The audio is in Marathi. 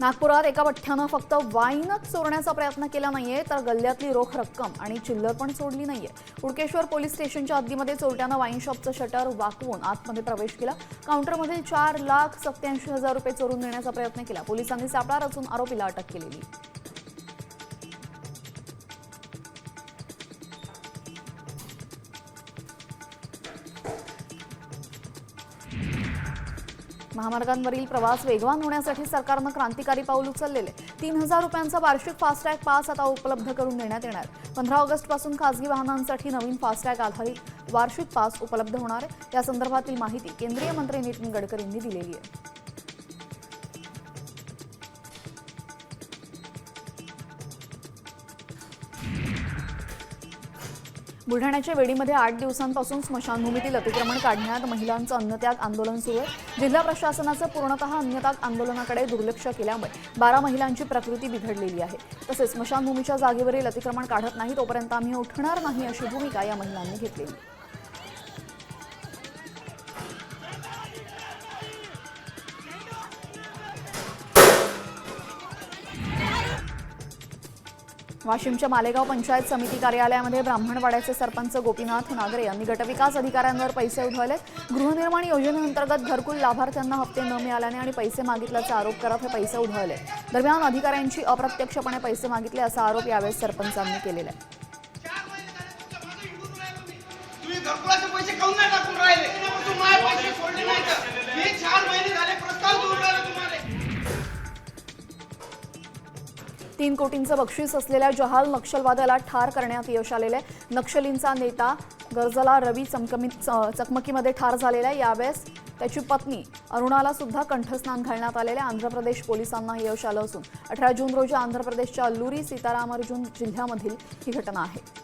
नागपुरात एका पठ्ठ्यानं फक्त वाईनच चोरण्याचा प्रयत्न केला नाहीये तर गल्ल्यातली रोख रक्कम आणि चिल्लर पण सोडली नाहीये. उडकेश्वर पोलीस स्टेशनच्या हद्दीमध्ये चोरट्यानं वाईन शॉपचं शटर वाकवून आतमध्ये प्रवेश केला. काउंटरमधील चार लाख सत्याऐंशी हजार रुपये चोरून नेण्याचा प्रयत्न केला. पोलिसांनी सापळा रचून आरोपीला अटक केलेली. महामार्गांवरील प्रवास वेगवान होण्यासाठी सरकारनं क्रांतिकारी पाऊल उचललेले. तीन हजार रुपयांचा वार्षिक फास्टॅग पास आता उपलब्ध करून देण्यात येणार. पंधरा ऑगस्टपासून खासगी वाहनांसाठी नवीन फास्टॅग आधारित वार्षिक पास उपलब्ध होणार. आहे या संदर्भातील माहिती केंद्रीय मंत्री नितीन गडकरींनी दिलेली आहे. बुलढाण्याच्या वेडीमध्ये आठ दिवसांपासून स्मशानभूमीतील अतिक्रमण काढण्यात महिलांचं अन्नत्याग आंदोलन सुरू आहे. जिल्हा प्रशासनाचं पूर्णतः अन्नत्याग आंदोलनाकडे दुर्लक्ष केल्यामुळे बारा महिलांची प्रकृती बिघडलेली आहे. तसेच स्मशानभूमीच्या जागेवरील अतिक्रमण काढत नाही तोपर्यंत आम्ही उठणार नाही अशी भूमिका या महिलांनी घेतलेली वाशिमच्या मालेगाव पंचायत समिती कार्यालयामध्ये ब्राह्मणवाड्याचे सरपंच गोपीनाथ नागरे यांनी गटविकास अधिकाऱ्यांवर पैसे उधळले. गृहनिर्माण योजनेअंतर्गत घरकुल लाभार्थ्यांना हप्ते न मिळाल्याने आणि पैसे मागितल्याचा आरोप करत हे पैसे उधळले. दरम्यान अधिकाऱ्यांची अप्रत्यक्षपणे पैसे मागितले असा आरोप यावेळेस सरपंचांनी केलेला आहे. तीन कोटींचं बक्षीस असलेल्या जहाल नक्षलवाद्याला ठार करण्यात यश आलेलं आहे. नक्षलींचा नेता गरजला रवी चमकमी चकमकीमध्ये ठार झालेला आहे. यावेळेस त्याची पत्नी अरुणाला सुद्धा कंठस्नान घालण्यात आलेले आहे. आंध्र प्रदेश पोलिसांना यश आलं असून अठरा जून रोजी आंध्र प्रदेशच्या अल्लुरी सीताराम अर्जुन जिल्ह्यामधील ही घटना आहे.